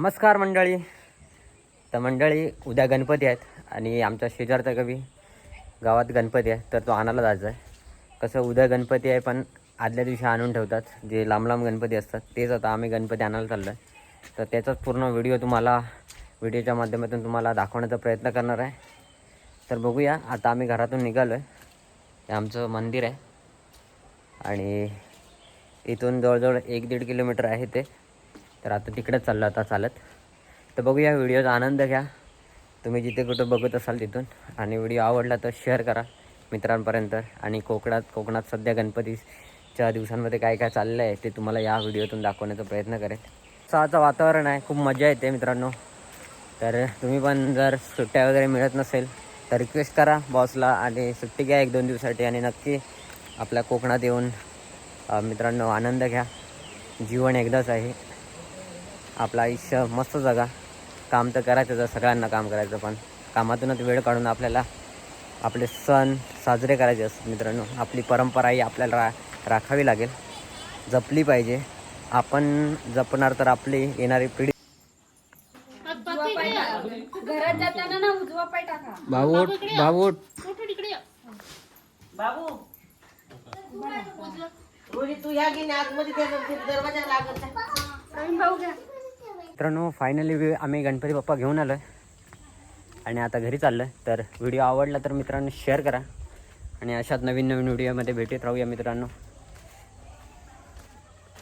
नमस्कार मंडळी. तर मंडळी उद्या गणपती आहेत आणि आमच्या शेजारचा कवी गावात गणपती आहे. तर तो आणायला जायचा आहे. कसं उद्या गणपती आहे पण आदल्या दिवशी आणून ठेवतात. जे लांब लांब गणपती असतात तेच आता आम्ही गणपती आणायला चाललो आहे तर त्याचाच पूर्ण व्हिडिओ तुम्हाला व्हिडिओच्या माध्यमातून तुम्हाला दाखवण्याचा प्रयत्न करणार आहे. तर बघूया आता आम्ही घरातून निघालो आहे हे आमचं मंदिर आहे. आणि इथून जवळजवळ एक दीड किलोमीटर आहे ते. तर आता तिकडेच चाललो आता चालत. तर बघूया व्हिडिओचा आनंद घ्या. तुम्ही जिथे कुठं बघत असाल तिथून. आणि व्हिडिओ आवडला तर शेअर करा मित्रांपर्यंत. आणि कोकणात कोकणात सध्या गणपतीच्या दिवसांमध्ये काय काय चाललं आहे ते तुम्हाला या व्हिडिओतून दाखवण्याचा प्रयत्न करेल सहाचं वातावरण आहे. खूप मजा येते मित्रांनो. तर तुम्ही पण जर सुट्ट्या वगैरे मिळत नसेल तर रिक्वेस्ट करा बॉसला आणि सुट्टी घ्या एक दोन दिवसासाठी. आणि नक्की आपल्या कोकणात येऊन मित्रांनो आनंद घ्या. जीवन एकदाच आहे. आपलं आयुष्य मस्त जगा. काम तर करायचं सगळ्यांना काम करायचं पण. कामातूनच वेळ काढून आपल्याला आपले सण साजरे करायचे असतात मित्रांनो. आपली परंपरा ही आपल्याला रा राखावी लागेल. जपली पाहिजे. आपण जपणार तर आपली येणारी पिढी घरात जाताना ना उजवा पाय टाका. भाऊट भाऊट बाबू रोजी तू आतमध्ये त्या दरवाजा लागत नाही. भाऊ घ्या. मित्रांनो फायनली आम्ही गणपती बाप्पा घेऊन आलो आहे आणि आता घरी चाललं आहे तर व्हिडिओ आवडला तर मित्रांनो शेअर करा. आणि अशाच नवीन नवीन व्हिडिओमध्ये भेटत राहूया मित्रांनो.